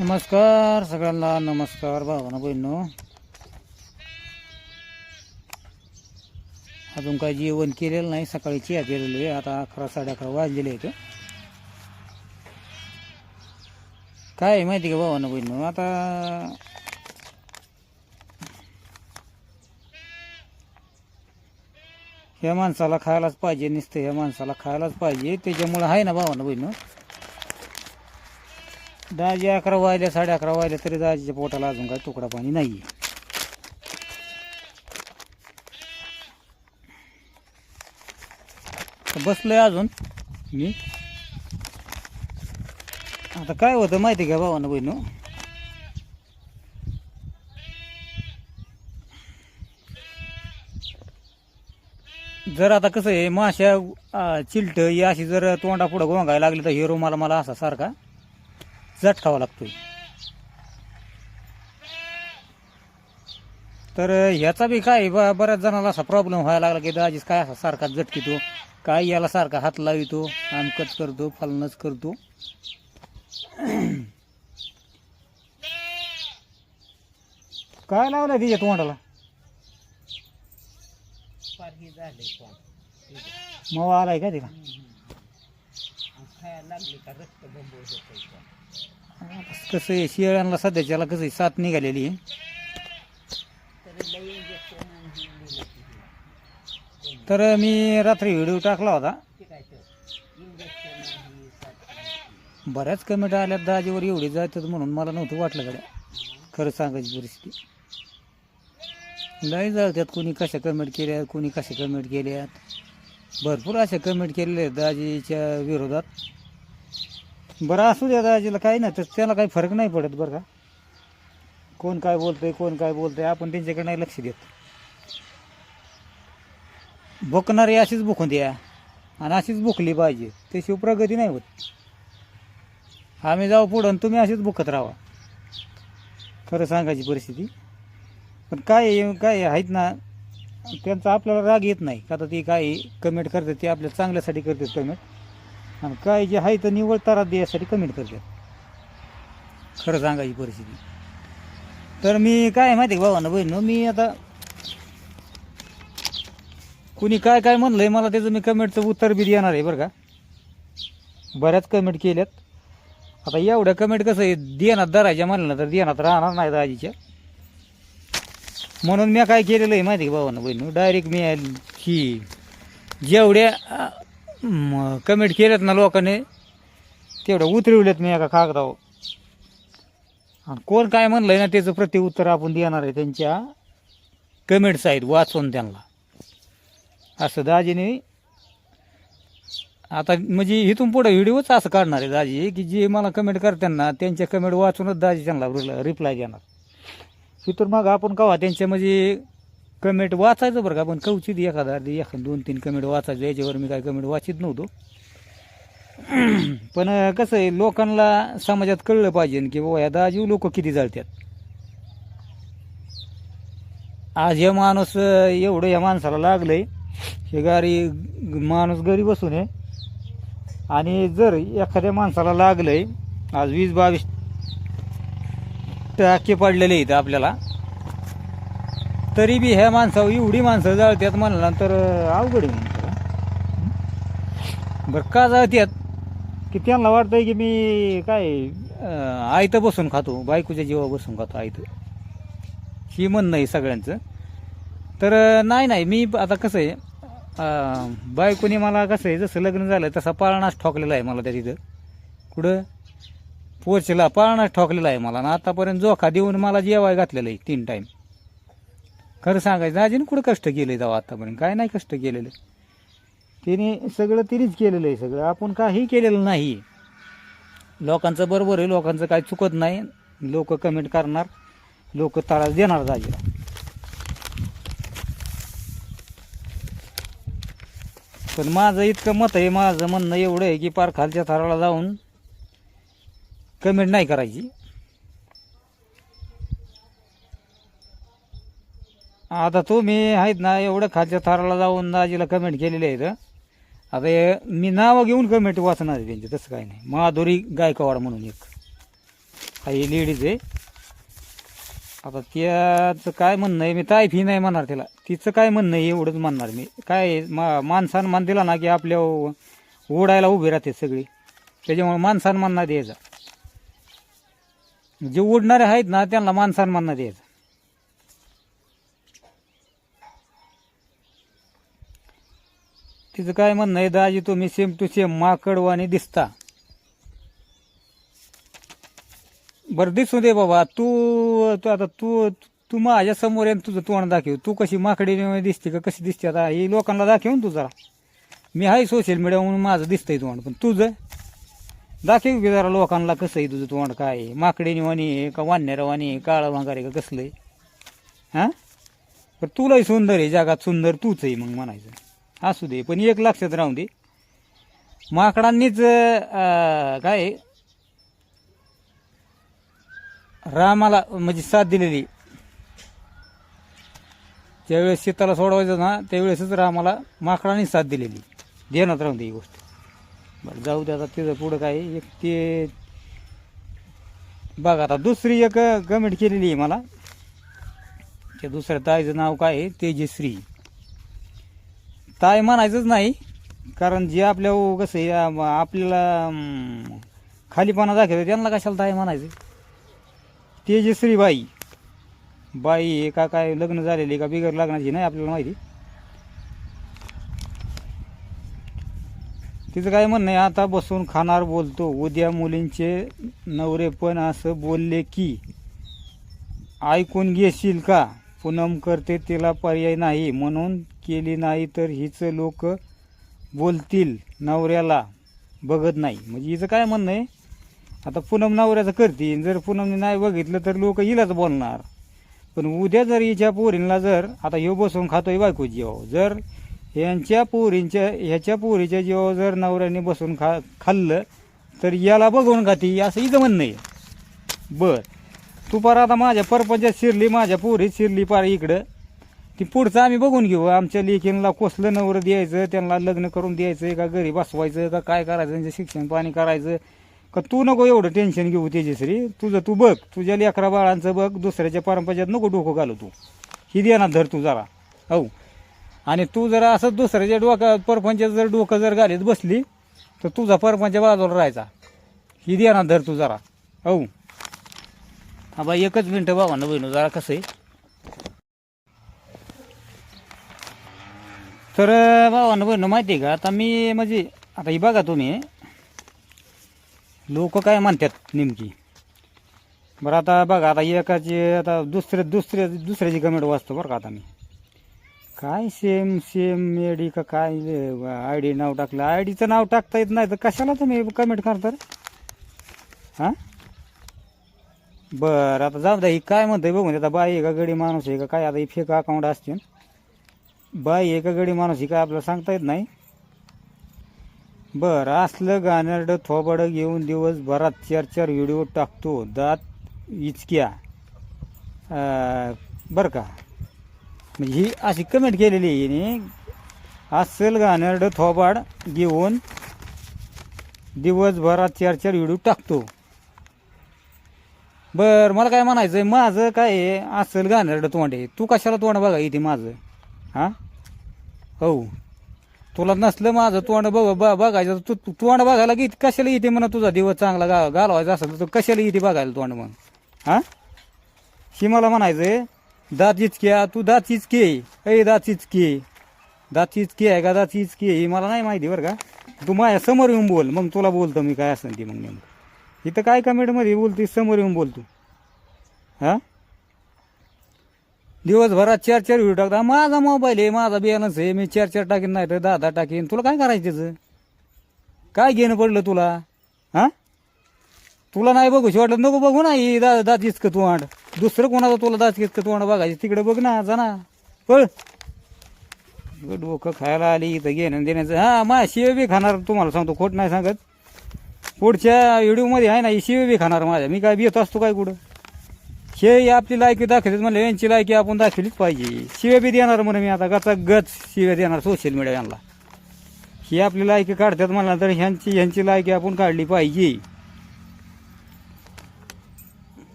नमस्कार सगळ्यांना नमस्कार भावांना बहिणो अजून काय जेवण केलेलं नाही सकाळी चिया केलेली आहे. आता अकरा साडे अकरा वाजलेले आहेत. काय आहे माहिती का भावांना बहिणो आता ह्या माणसाला खायलाच पाहिजे नुसतं ह्या माणसाला खायलाच पाहिजे. त्याच्यामुळं आहे ना भावांना बहिणो दाजी अकरा वाजल्या साडे अकरा वाजल्या तरी दाजीच्या पोटाला अजून काय तुकडा पाणी नाही बसलोय अजून मी. आता काय होतं माहिती का भावानं बहिणू जर आता कसं आहे माश्या चिलट ही अशी जर तोंडा पुढं गोंगायला लागली तर हिरो मला मला असा सारखा. झटकावा लागतोय. तर ह्याचा बी काय ब- बऱ्याच जणांना असा प्रॉब्लेम व्हायला लागला की दाजीच काय असा सारखा झटकितो काय याला सारखा हात लावितो आमकच करतो फलनच करतो. काय लावलाय तिच्या तोंडाला? मग आलाय का तिला? कसं आहे शियाळ्यांना सध्याच्याला कसं आहे साथ निघालेली आहे. तर मी रात्री व्हिडिओ टाकला होता. बऱ्याच कमेंट आल्यात दाजीवर एवढे जातात म्हणून मला नव्हतं वाटलं गड्या. खरं सांगायची परिस्थिती. लय जातात कोणी कशा कमेंट केल्या कोणी कशा कमेंट केल्यात. भरपूर अशा कमेंट केलेल्या आहेत दाजीच्या विरोधात. बरं असू द्या दाजीला काही नाही तर त्याला काही फरक नाही पडत बरं का. कोण काय बोलतंय कोण काय बोलतंय आपण त्यांच्याकडे नाही लक्ष देत. भुकणारी अशीच भुकून द्या आणि अशीच भुकली पाहिजे त्याशिवाय प्रगती नाही होत. आम्ही जाऊ पुढं आणि तुम्ही अशीच भुकत राहा. खरं सांगायची परिस्थिती. पण काय काय आहेत ना त्यांचा आपल्याला राग येत नाही. का तर ती काय कमेंट करतात ते आपल्या चांगल्यासाठी करतात कमेंट आणि काय जे आहे तर निवळ तारा द्यायसाठी कमेंट करतात. खरं सांगायची परिस्थिती. तर मी काय माहिती आहे का भावानं बहिण मी आता कुणी काय काय म्हणलंय मला त्याचं मी कमेंटचं उत्तर बी देणार आहे बरं का. बऱ्याच कमेंट केल्यात. आता एवढ्या कमेंट कसं आहे देण्यात धरायच्या म्हणलं तर देण्यात राहणार नाही दाजीच्या म्हणून मी काय केलेलं आहे माहिती आहे का भावानं बहिणी डायरेक्ट मी ही जेवढ्या कमेंट केल्यात ना लोकांनी. तेवढ्या उतरवलेत मी एका कागदावर. आणि कोण काय म्हणलंय ना त्याचं प्रतिउत्तर आपण देणार आहे त्यांच्या कमेंट्स आहेत वाचून त्यांना. असं दाजीने आता म्हणजे इथून पुढे व्हिडिओच असं काढणार आहे दाजी की जे मला कमेंट करतात ना त्यांच्या कमेंट वाचूनच दाजी त्यांना रिप्लाय देणार इथून मग आपण कवा त्यांच्या म्हणजे कमेंट वाचायचं बरं का पण कवचित एखादा एखाद दोन तीन कमेंट वाचायचं याच्यावर मी काय कमेंट वाचित नव्हतो. पण कसं आहे लोकांना समाजात कळलं पाहिजे की बाबा या दाजीव लोक किती जळतात आज हे माणूस एवढं या माणसाला लागलंय हे गाडी माणूस घरी बसून आहे आणि जर एखाद्या माणसाला लागलंय आज वीस बावीस टाके पडलेले आहेत आपल्याला तरी बी ह्या माणसावर एवढी माणसं जळतात तर अवघड आहे बरं का जळतात की त्यांना वाटतंय की मी काय आयतं बसून खातो बायकोच्या जीवा बसून खातो आयतं. ही म्हणणं आहे सगळ्यांचं. तर नाही नाही मी आता कसं आहे बायकोनी बायकोने मला कसं आहे जसं लग्न झालं तसा पाळणाच ठोकलेला आहे मला त्या तिथं. कुठं? पोचला पाळणाच ठोकलेला आहे मला. आणि आतापर्यंत जोखा देऊन मला जेवाय घातलेलं आहे तीन टाईम खरं सांगायचं दाजीने कुठं कष्ट केले जावं आतापर्यंत? काय नाही कष्ट केलेलं? तिने सगळं तिनेच केलेलं आहे सगळं. आपण काही केलेलं नाही. लोकांचं बरोबर आहे लोकांचं काही चुकत नाही. लोक कमेंट करणार लोक तळास देणार दाजीला पण माझं इतकं मत आहे माझं म्हणणं एवढं आहे की पार खालच्या थराला जाऊन कमेंट नाही करायची. आता तुम्ही आहेत ना एवढं खालच्या थराला जाऊन दाजीला कमेंट केलेले आहेत. आता हे मी नावं घेऊन कमेंट वाचणार आहे त्यांची तसं काही नाही. माधुरी गायकवाड म्हणून एक. काही लेडीज आहे. आता त्याचं काय म्हणणं आहे? मी ताय फी नाही म्हणणार तिला तिचं काय म्हणणं आहे एवढंच म्हणणार मी. काय आहे, मा माणसान मान दिला ना की आपल्या ओढायला उभी राहते सगळी. त्याच्यामुळे माणसान मान द्यायचा. जे उडणारे आहेत ना त्यांना माणसान मान द्यायचा. तिचं काय म्हणणं आहे दाजी तुम्ही सेम टू सेम माकडवाणी दिसता. बरं दिसू दे बाबा. तू तू आता तू तू माझ्यासमोर येऊन तुझं तोंड दाखव. तू कशी माकडी दिसते का कशी दिसते? आता हे लोकांना दाखव ना तू जरा. मी आहे सोशल मीडिया म्हणून माझं दिसतंय तोंड पण तुझं? दाखव की जरा लोकांना कसं आहे तुझं तोंड काय आहे? माकडी वाणी आहे का वाण्यारवाणी आहे काळं वांगारे का कसलं आहे? हां? तर तुलाही सुंदर आहे जगात सुंदर तूच आहे मग म्हणायचं. असू दे पण एक लक्षात राहून दे. माकडांनीच काय आहे, रामाला म्हणजे साथ दिलेली. ज्यावेळेस शेताला सोडवायचं ना त्यावेळेसच रामाला माकडांनी साथ दिलेली. ध्यानात राहून दे ही गोष्ट. बरं जाऊ दे आता तिथं पुढं काय एक ते बघा आता दुसरी एक कमेंट केलेली आहे मला. त्या दुसऱ्या ताईचं नाव काय आहे? तेजश्री. ताई म्हणायचंच नाही. कारण जे आपल्या कसं आहे आपल्याला अं, खालीपणा दाखवतो त्यांना कशाला ताई म्हणायचं? तेजश्री बाई बाई आहे का काय लग्न झालेली का? बिगर लग्नाची नाही आपल्याला माहिती? तिचं काय म्हणणं आहे आता बसून खाणार बोलतो. उद्या मुलींचे नवरे पण असं बोलले की ऐकून घेशील का? पूनम करते तिला पर्याय नाही. म्हणून केली नाही तर हिचं लोक बोलतील नवऱ्याला बघत नाही. म्हणजे हिचं काय म्हणणं आहे? आता पूनम नवऱ्याचं करतील. जर पूनमने नाही बघितलं तर लोक हिलाच बोलणार. पण उद्या जर हिच्या पोरींना जर आता ह्यो बसून खातोय बायको जीवावर जर यांच्या पोरींच्या ह्याच्या पोरीच्या जीवावर जर नवऱ्याने बसून खा खाल्लं तर याला बघून खाती असं हिचं म्हणणं आहे. बरं. तू पार आता माझ्या परपंचात शिरली माझ्या पोरीत शिरली पार इकडं. ती पुढचं आम्ही बघून घेऊ. आमच्या लेकींना कोसलं नवरं द्यायचं त्यांना लग्न करून द्यायचं का घरी बसवायचं का काय करायचं त्यांचं शिक्षण पाणी करायचं. का तू नको एवढं टेन्शन घेऊ तेजश्री. तुझं तू बघ. तुझ्या लेकरा बाळांचं बघ. दुसऱ्याच्या परपंचात नको डोकं घालू तू. ही देणार धर तू जरा. हो आणि तू जरा असं दुसऱ्याच्या डोक्या परपंचात जर डोकं जर घालीत बसली तर तुझा परपंच बाजूला राहायचा. ही देणार धर तू जरा. हो हा बाई एकच मिनटं भावांना बहिणू जरा कसं आहे? तर भावानं बहिणू माहिती आहे का? आता मी म्हणजे आता ही बघा तुम्ही. लोक काय म्हणतात नेमकी? बरं आता बघा आता एकाची आता दुसऱ्या दुसऱ्या दुसऱ्याची कमेंट वाचतो बरं का आता मी. काय सेम सेम एडी का काय आय डी नाव टाकलं? आय डीचं नाव टाकता येत नाही तर कशाला तुम्ही कमेंट करता तर हां? बरं आता जाऊ द्या ही काय म्हणतंय बघून आता बाई आहे का गडी माणूस आहे का काय आता ही फेक अकाउंट असते बाय एका गडी माणूस ही काय आपल्याला सांगता येत नाही? बरं असलं गाणरडं थोबाडं घेऊन दिवसभरात चार चार व्हिडिओ टाकतो दात इचक्या. बर बरं का? म्हणजे ही अशी कमेंट केलेली आहे हिने. अस्सल गाणरडं थोबाड घेऊन दिवसभरात चार चार व्हिडिओ टाकतो. बर मला काय म्हणायचं आहे माझं काय आहे? अस्सल गाणरडं तोंड आहे. तू कशाला तोंड बघा इथे माझं? हां? हो. तुला नसलं माझं तोंड बघ बघायचं तू तोंड बघायला की कशाला येते म्हणा तुझा दिवस चांगला गा घालवायचा असेल तर कशाला येते बघायला तोंड मग? हां? ही मला म्हणायचं आहे दात इचक्या तू दात इचके. अय दात इचके. दात इचके आहे का दात इचके हे मला नाही माहिती बरं का. तू माझ्यासमोर येऊन बोल मग तुला बोलतो मी काय असेल ती मग नेमकं. इथं काय कमेंटमध्ये बोलते समोर येऊन बोलतो. हां? दिवसभरात चार चार व्हिडिओ टाकता. माझा मोबाईल आहे माझा बियाणंच आहे मी चार चार टाकीन नाही तर दहा दहा टाकीन. तुला काय करायचं त्याचं? काय घेणं पडलं तुला? हां? तुला नाही बघू वाटलं नको बघू ना ही दा दात इतकं तोंड. दुसरं कोणाचं तुला दात इतकं तोंड बघायचं? तिकडे बघ ना जा ना. पळ. डोकं खायला आली इथं घेणं देण्याचं. हां मा शिवे बी खाणार तुम्हाला सांगतो खोट नाही सांगत. पुढच्या व्हिडिओमध्ये आहे ना ही शिवे बी खाणार माझ्या. मी काय येत असतो काय कुठं? हे आपली लायकी दाखवलीच म्हणलं यांची लायकी आपण दाखवलीच पाहिजे. शिव्या बी देणार म्हणून मी आता गचा गच शिव्या देणार सोशल मीडिया यांना. ही आपली लायकी काढतात म्हणलं तर ह्यांची ह्यांची लायकी आपण काढली पाहिजे.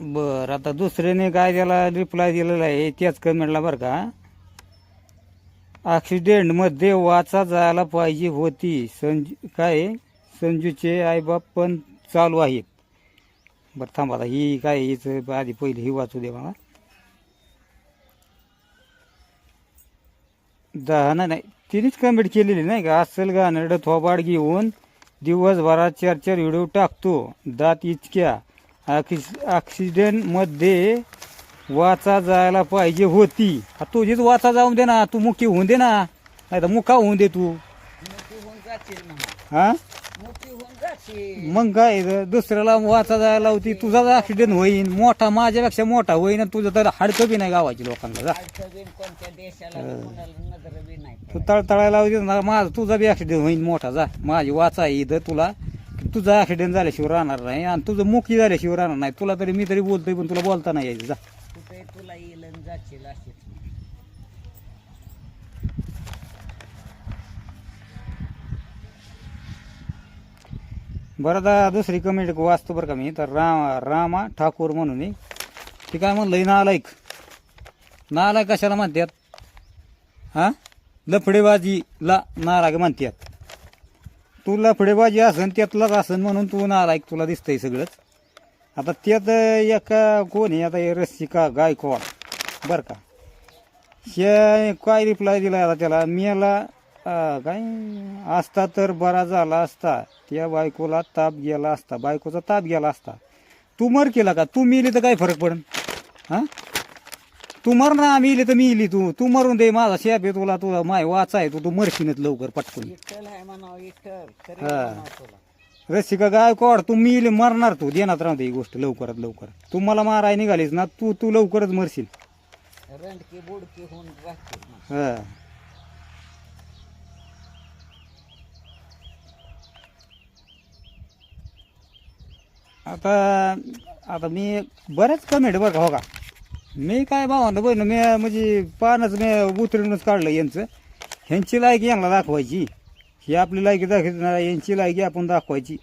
बरं आता दुसऱ्याने काय त्याला रिप्लाय दिलेला आहे त्याच कमेंटला बरं का. ॲक्सिडेंटमध्ये वाचा जायला पाहिजे होती. संजू काय? संजूचे आईबाप पण चालू आहेत. बरं थांबा आता. ही काय हिच आधी पहिली ही वाचू दे मला. दहा नाही नाही. तिनेच कमेंट केलेली नाही का? असल गाणं थोबाड घेऊन दिवसभरात चार चार व्हिडिओ टाकतो. दात इतक्या. ॲक्सिडेंटमध्ये वाचा जायला पाहिजे होती. हा तुझीच वाचा जाऊन दे ना. तू मुकी होऊन दे ना. नाही तर मुका होऊन दे तू. हा? मग काय दुसऱ्याला वाचा जायला होती तुझाच ऍक्सिडेंट होईन मोठा माझ्यापेक्षा मोठा होईन आणि तुझं तर हाडकं बी नाही गावाची लोकांना जा. आजचं बिन कोणत्या देशाला बी कोणाला नजर बी नाही तू तळतळायला होती ना माझा तुझा बी ऍक्सिडेंट होईन मोठा जा. माझी वाचा आहे इथं तुला. तुझा ऍक्सिडेंट झाल्याशिवाय राहणार नाही आणि तुझं मुकी झाल्याशिवाय राहणार नाही. तुला तरी मी तरी बोलतोय पण तुला बोलता नाही यायचं जा. कुठे तुला येईल आणि जाशील अशीच. बरं आता दुसरी कमेंट वाचतो बरं का मी. तर राम रामा ठाकूर म्हणून आहे. ती काय म्हणलं नालायक. नालायक कशाला म्हणतात हा? लफडेबाजीला नालायक म्हणतात तू लफडेबाजी असन त्यातलाच असन म्हणून तू नालायक तुला दिसतंय सगळंच. आता त्यात एका कोण आहे? आता हे रसिका गायकवाड. बरं का. हे काय रिप्लाय दिला आता त्याला? मेला काय? असता तर बरा झाला असता. त्या बायकोला ताप गेला असता. बायकोचा ताप गेला असता. तू मर केला का? तू मिली तर काय फरक पडन? हा? तू मर ना मिली तर मिली तू. तू मरून दे माझा शेप आहे तुला. तुला माय वाचा आहे तू. तू मरशीनच लवकर पटकून. रसिका गायकवाड तू मिली मरणार तू. देण्यात राहते ही गोष्ट लवकरात लवकर. तू मला माराय निघालीस ना तू तू लवकरच मरशील. हा. आता आता मी बऱ्याच कमेंट बरं का हो का? मी काय भावानं बहिण मी म्हणजे पानच मी उतरूनच काढलं यांचं. ह्यांची लायकी यांना दाखवायची. ही आपली लायकी दाखवायची नाही यांची लायकी आपण दाखवायची.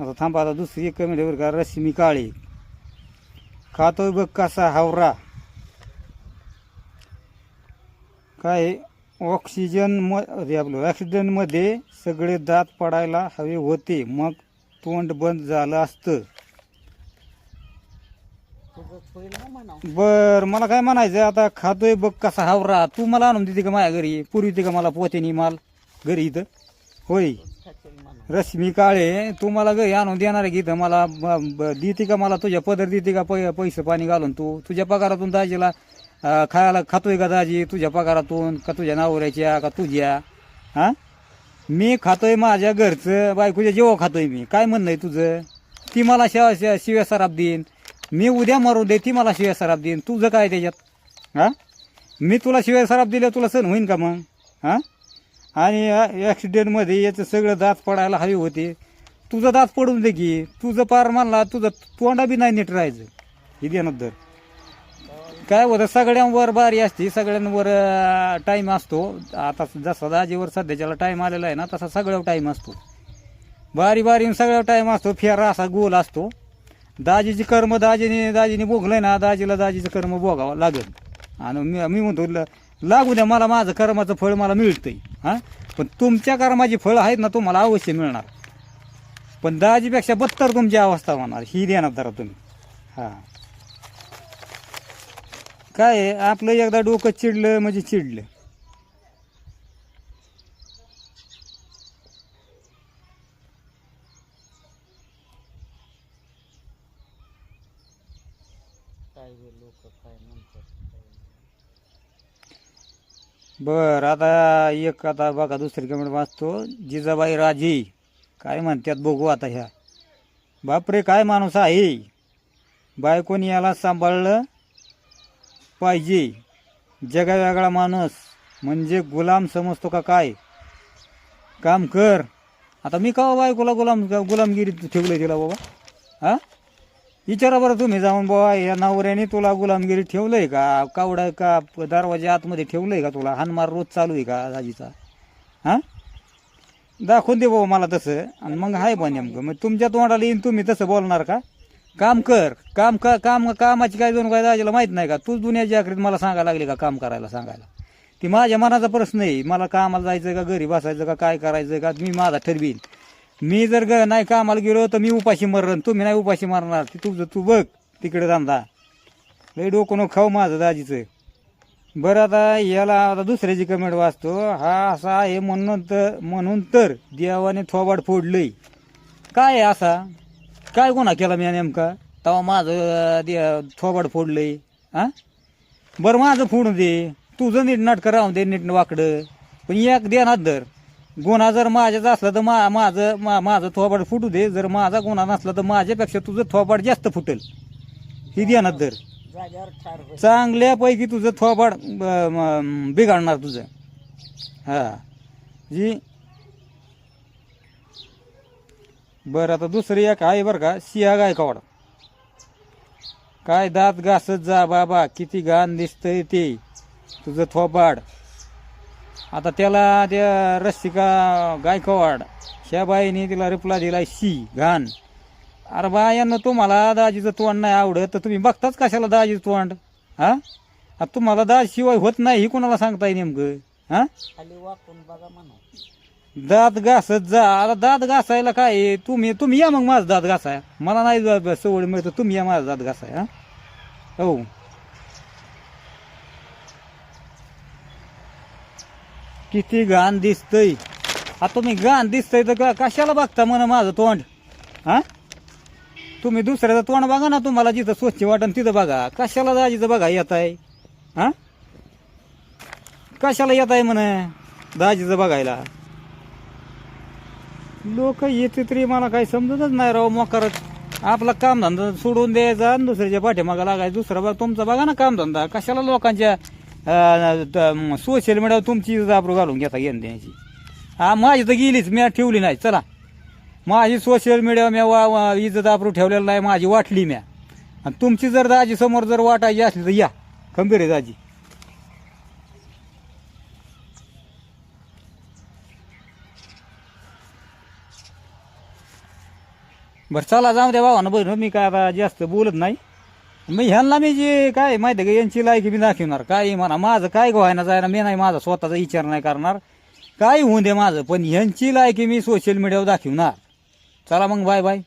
आता थांबा आता दुसरी एक कमेंट बरं का रश्मी काळे. खातोय बघ कसा हावरा. काय ऑक्सिजन म हे आपलं ॲक्सिडेंटमध्ये सगळे दात पडायला हवे होते. मग तोंड बंद झालं असतं. बर मला काय म्हणायचं आता खातोय बघ कसा हावरा. तू मला आणून देते का माझ्या घरी? पुरविते का मला पोतेनी माल घरी इथं? होय. रश्मी काळे तू मला घरी आणून देणार आहे की इथं? मला देते का मला तुझ्या पदर देते का पै पैसे पाणी घालून तू? तुझ्या पगारातून दाजीला खायला खातोय का दाजी? तुझ्या पगारातून का तुझ्या नवऱ्याच्या का तुझ्या? हा? मी खातोय माझ्या घरचं बायकोच्या जेव्हा खातोय मी. काय म्हणणं आहे तुझं? ती मला शिवा शिवा- शिव्या सराप देईन. मी उद्या मारून दे ती मला शिव्या सराप देईन. तुझं काय त्याच्यात? हां? मी तुला शिव्या सराप दिल्या तुला सण होईन का मग? हां? आणि ॲक्सिडेंटमध्ये याचं सगळं दात पडायला हवे होते. तुझं दात पडून दे की. तुझं पार मानला तुझं तोंडा बी नाही नीट राहायचं. हे देणार काय होतं सगळ्यांवर बारी असते सगळ्यांवर टाईम असतो. आता जसा दाजीवर सध्याच्याला टाईम आलेला आहे ना तसा सगळ्यावर टाईम असतो. बारी बारीनं सगळ्यावर टाईम असतो फेरा असा गोल असतो. दाजीची कर्म दाजीने दाजीने भोगलंय ना दाजीला दाजीचं कर्म भोगावं लागेल. आणि मी मी म्हणतो ल- लागू द्या मला माझं कर्माचं फळ मला मिळतंय हां? पण तुमच्या कर्माची फळं आहेत ना तुम्हाला अवश्य मिळणार. पण दाजीपेक्षा बत्तर तुमची अवस्था होणार ही देणार जरा तुम्ही. हां. काय आहे, आपलं एकदा डोकं चिडलं म्हणजे चिडलं. बर आता एक आता बघा दुसरी कमेंट वाचतो. जिजाबाई राजे काय म्हणतात बघू आता ह्या. बापरे काय माणूस आहे? बायकोनी याला सांभाळलं. पाहिजे. जगावेगळा माणूस म्हणजे गुलाम समजतो का काय? काम कर. आता मी का बायकोला गुलाम गुलामगिरी ठेवलं तिला बाबा? हा? विचारा बरं तुम्ही जाऊन बाबा या नवऱ्याने तुला गुलामगिरी ठेवलंय का? कावडा का दरवाजा आतमध्ये ठेवलंय का तुला? हानमार रोज चालू आहे का आजीचा? हा? दाखवून दे बाबा मला तसं. आणि मग हाय बा नेमकं. मग तुमच्या तोंडाला येईन तुम्ही तसं बोलणार का? काम कर काम का काम कामाची काय जणू काय दाजीला माहीत नाही का? तूच दुनियाची आखरीत मला सांगायला लागली का काम करायला सांगायला? ती माझ्या मनाचा प्रश्न आहे. मला कामाला जायचं का घरी बसायचं का काय करायचं का मी माझा ठरवीन. मी जर ग नाही कामाला गेलो तर मी उपाशी मरण तुम्ही नाही उपाशी मारणार. ती तुझं तू बघ तिकडे धंदा. लय डोकं नको खाऊ माझं दाजीचं. बरं आता याला आता दुसऱ्याची कमेंट वाचतो. हा असा आहे म्हणून तर म्हणून तर देवाने थोबाड फोडलंय. काय आहे असा? काय गुन्हा केला मी नेमका? तेव्हा माझं दे थोबाड फोडलंय. हा? बरं माझं फोडून दे. तुझं नीट नाटकं राहून दे नीट वाकडं. पण एक देणार धर गुन्हा जर माझ्याच असला तर मा माझं मा माझं थोबाड फुटू दे. जर माझा गुन्हा नसला तर माझ्यापेक्षा तुझं थोबाड जास्त फुटेल. ही देणार धर चांगल्यापैकी तुझं थोबाड बिघडणार तुझं. हा. जी बरं आता दुसरी एक आहे बरं का सिया गायकवाड. काय दात घासत जा बाबा किती घाण दिसतंय ते तुझं थोबाड आता त्याला त्या रसिका गायकवाड ह्या बाईने तिला रिप्लाय दिला सी घाण. अरे बायांना तुम्हाला दाजीचं तोंड नाही आवडत तर तुम्ही बघताच कशाला दाजीचं तोंड? हां? आता तुम्हाला दाज शिवाय होत नाही हे कोणाला सांगताय नेमकं? हां? बघा म्हणा. दात घासत जा. आता दात घासायला काय आहे? तुम्ही तुम्ही या मग माझा दात घासाय. मला नाही ज- सवड मिळतं. तुम्ही या माझा दात घासाय हा? हो. किती घाण दिसतंय. आता तुम्ही घाण दिसतंय तर का- कशाला बघता म्हण माझं तोंड? हा? तुम्ही दुसऱ्याचं तोंड बघा ना तुम्हाला जिथं स्वच्छ वाटन तिथं बघा. कशाला दाजीचं बघा येत आहे हा? कशाला येत आहे म्हणे? दाजीचं बघायला. लोक येते तरी मला काही समजतच नाही राव मोकारत. आपला कामधंदा सोडून द्यायचा आणि दुसऱ्याच्या पाठीमागा लागायचं. दुसरा बघ तुमचा बघा ना कामधंदा. कशाला लोकांच्या सोशल मीडियावर तुमची इज्जत घालून घेता घेऊन द्यायची हा माझी तर गेलीच मी ठेवली नाही. चला. माझी सोशल मीडियावर मी वा वा- इज्जत आपरू ठेवलेलं नाही माझी वाटली म्या. आणि तुमची जर दाजी समोर जर वाटायची असली तर या. खंबीर आहे दाजी. बरं चला जाऊ द्या भावानं. बरं मी काय आता जास्त बोलत नाही. मी ह्यांना मी जे काय माहिती आहे का यांची लायकी मी दाखवणार. काय म्हणा माझं काय व्हायना जायना मी नाही माझा स्वतःचा विचार नाही करणार. काय होऊन दे माझं पण ह्यांची लायकी मी सोशल मीडियावर दाखवणार. चला मग बाय बाय